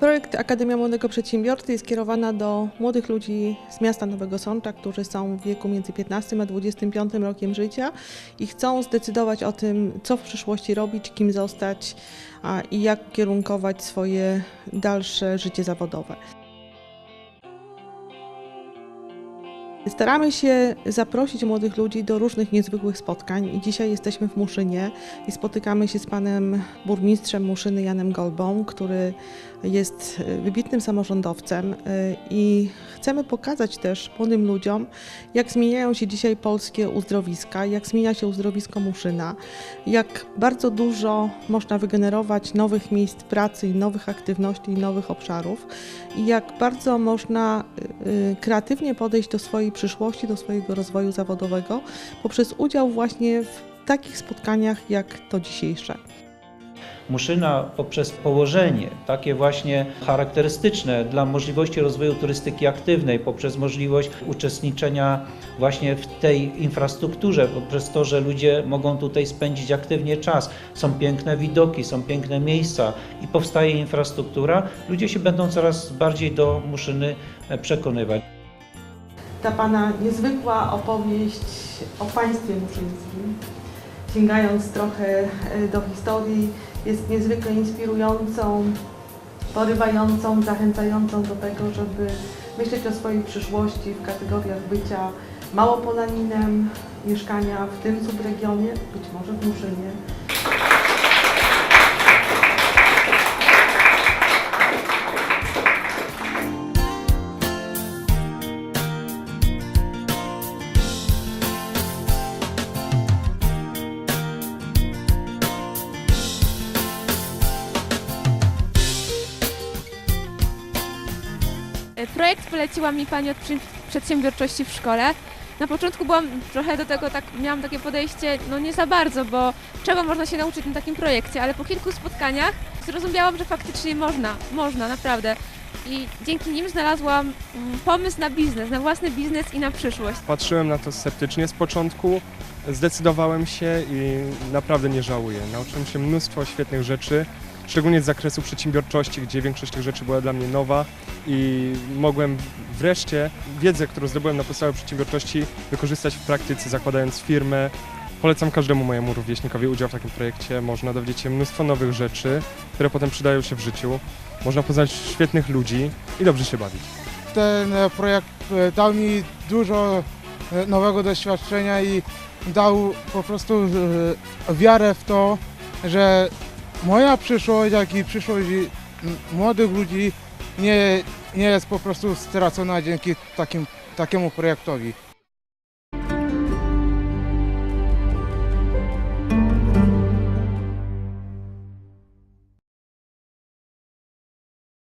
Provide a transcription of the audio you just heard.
Projekt Akademia Młodego Przedsiębiorcy jest kierowana do młodych ludzi z miasta Nowego Sącza, którzy są w wieku między 15 a 25 rokiem życia i chcą zdecydować o tym, co w przyszłości robić, kim zostać i jak kierunkować swoje dalsze życie zawodowe. Staramy się zaprosić młodych ludzi do różnych niezwykłych spotkań. I dzisiaj jesteśmy w Muszynie i spotykamy się z panem burmistrzem Muszyny Janem Golbą, który jest wybitnym samorządowcem e, i chcemy pokazać też młodym ludziom, jak zmieniają się dzisiaj polskie uzdrowiska, jak zmienia się uzdrowisko Muszyna, jak bardzo dużo można wygenerować nowych miejsc pracy nowych aktywności i nowych obszarów i jak bardzo można y, y, kreatywnie podejść do swojej przyszłości, do swojego rozwoju zawodowego poprzez udział właśnie w takich spotkaniach jak to dzisiejsze. Muszyna poprzez położenie, takie właśnie charakterystyczne dla możliwości rozwoju turystyki aktywnej, poprzez możliwość uczestniczenia właśnie w tej infrastrukturze, poprzez to, że ludzie mogą tutaj spędzić aktywnie czas. Są piękne widoki, są piękne miejsca i powstaje infrastruktura, ludzie się będą coraz bardziej do Muszyny przekonywać. Ta Pana niezwykła opowieść o państwie muszyńskim, sięgając trochę e, do historii, jest niezwykle inspirującą, porywającą, zachęcającą do tego, żeby myśleć o swojej przyszłości w kategoriach bycia małopolaninem, mieszkania w tym subregionie, być może w Muszynie. Projekt poleciła mi Pani od przedsiębiorczości w szkole. Na początku byłam trochę do tego tak, miałam takie podejście, no nie za bardzo, bo czego można się nauczyć na takim projekcie, ale po kilku spotkaniach zrozumiałam, że faktycznie można, można, naprawdę. I dzięki nim znalazłam mm, pomysł na biznes, na własny biznes i na przyszłość. Patrzyłem na to sceptycznie z początku, zdecydowałem się i naprawdę nie żałuję. Nauczyłem się mnóstwo świetnych rzeczy, szczególnie z zakresu przedsiębiorczości, gdzie większość tych rzeczy była dla mnie nowa i mogłem wreszcie wiedzę, którą zdobyłem na podstawie przedsiębiorczości, wykorzystać w praktyce, zakładając firmę. Polecam każdemu mojemu rówieśnikowi udział w takim projekcie. Można dowiedzieć się mnóstwo nowych rzeczy, które potem przydają się w życiu. Można poznać świetnych ludzi i dobrze się bawić. ten e, projekt e, dał mi dużo e, nowego doświadczenia i dał po prostu wiarę w to, że moja przyszłość, jak i przyszłość młodych ludzi nie, nie jest po prostu stracona dzięki takim, takiemu projektowi.